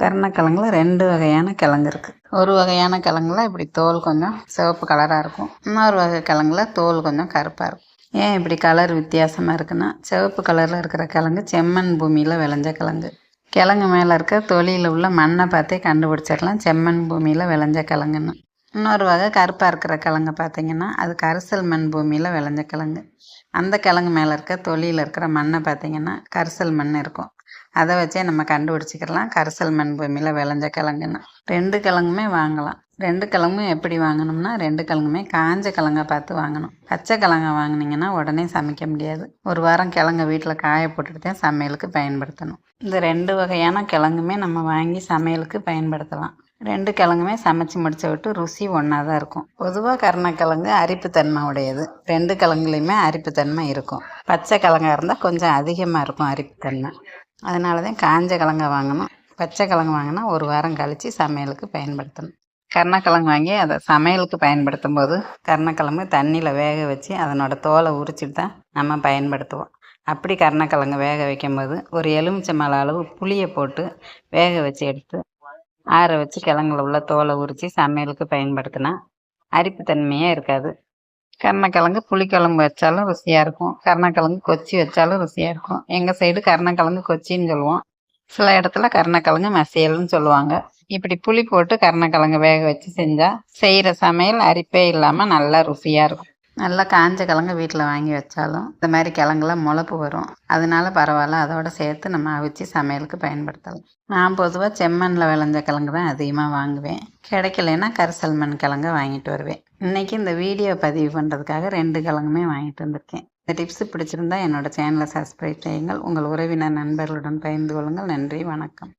கருணக்கிழங்குல ரெண்டு வகையான கிழங்கு இருக்குது ஒரு வகையான கிழங்குல இப்படி தோல் கொஞ்சம் சிவப்பு கலராக இருக்கும். இன்னொரு வகை கிழங்குல தோல் கொஞ்சம் கருப்பாக இருக்கும். ஏன் இப்படி கலர் வித்தியாசமாக இருக்குன்னா சிவப்பு கலரில் இருக்கிற கிழங்கு செம்மண் பூமியில் விளைஞ்ச கிழங்கு. கிழங்கு மேலே இருக்க தொலியில் உள்ள மண்ணை பார்த்தே கண்டுபிடிச்சிடலாம் செம்மண் பூமியில் விளைஞ்ச கிழங்குன்னு. இன்னொரு வகை கருப்பாக இருக்கிற கிழங்கு பார்த்தீங்கன்னா அது கரிசல் மண் பூமியில் விளைஞ்ச கிழங்கு. அந்த கிழங்கு மேலே இருக்க தொழிலில் இருக்கிற மண்ணை பார்த்தீங்கன்னா கரிசல் மண் இருக்கும். அதை வச்சே நம்ம கண்டுபிடிச்சிக்கலாம். கரிசல் மண் பூமியில் விளைஞ்ச கிழங்குன்னு. ரெண்டு கிழங்குமே வாங்கலாம். ரெண்டு கிழங்கும் எப்படி வாங்கணும்னா ரெண்டு கிழங்குமே காஞ்ச கிழங்கை பார்த்து வாங்கணும். பச்சை கிழங்க வாங்கினீங்கன்னா உடனே சமைக்க முடியாது. ஒரு வாரம் கிழங்க வீட்டில் காய போட்டுட்டு தான் சமையலுக்கு பயன்படுத்தணும். இந்த ரெண்டு வகையான கிழங்குமே நம்ம வாங்கி சமையலுக்கு பயன்படுத்தலாம். ரெண்டு கிழங்குமே சமைச்சு முடிச்ச விட்டு ருசி ஒன்றா தான் இருக்கும். பொதுவாக கருணக்கிழங்கு அரிப்புத்தன்மை உடையது. ரெண்டு கிழங்குலையுமே அரிப்புத்தன்மை இருக்கும். பச்சை கிழங்கா இருந்தால் கொஞ்சம் அதிகமாக இருக்கும் அரிப்புத்தன்மை. அதனால தான் காஞ்ச கிழங்க வாங்கணும். பச்சை கிழங்கு வாங்கினா ஒரு வாரம் கழித்து சமையலுக்கு பயன்படுத்தணும். கருணக்கிழங்கு வாங்கி அதை சமையலுக்கு பயன்படுத்தும் போது கருணக்கிழங்கு தண்ணியில் வேக வச்சு அதனோட தோலை உரிச்சிட்டு தான் நம்ம பயன்படுத்துவோம். அப்படி கருணக்கிழங்கு வேக வைக்கும்போது ஒரு எலுமிச்சை அளவு புளியை போட்டு வேக வச்சு எடுத்து ஆற வச்சு கிழங்குல உள்ள தோலை உரித்து சமையலுக்கு பயன்படுத்தினா அரிப்பு தன்மையே இருக்காது. கருணக்கிழங்கு புளிக்குழம்பு வச்சாலும் ருசியாக இருக்கும். கருணக்கிழங்கு கொச்சி வச்சாலும் ருசியாக இருக்கும். எங்கள் சைடு கருணக்கிழங்கு கொச்சின்னு சொல்லுவோம். சில இடத்துல கருணக்கிழங்கு மசியல்னு சொல்லுவாங்க. இப்படி புளி போட்டு கருணக்கிழங்கு வேக வச்சு செஞ்சால் செய்கிற சமையல் அரிப்பே இல்லாமல் நல்லா ருசியாக இருக்கும். நல்லா காஞ்ச கிழங்கு வீட்டில் வாங்கி வச்சாலும் இந்த மாதிரி கிழங்குலாம் முளப்பு வரும். அதனால பரவாயில்ல அதோட சேர்த்து நம்ம அவிச்சு சமையலுக்கு பயன்படுத்தலாம். நான் பொதுவாக செம்மண்ணில் விளைஞ்ச கிழங்கு தான் அதிகமாக வாங்குவேன். கிடைக்கலன்னா கரிசல் மண் கிழங்க வாங்கிட்டு வருவேன். இன்னைக்கு இந்த வீடியோ பதிவு பண்ணுறதுக்காக ரெண்டு கிழங்குமே வாங்கிட்டு வந்திருக்கேன். இந்த டிப்ஸ் பிடிச்சிருந்தா என்னோட சேனலை சப்ஸ்கிரைப் செய்யுங்கள். உங்கள் உறவினர் நண்பர்களுடன் பகிர்ந்து கொள்ளுங்கள். நன்றி வணக்கம்.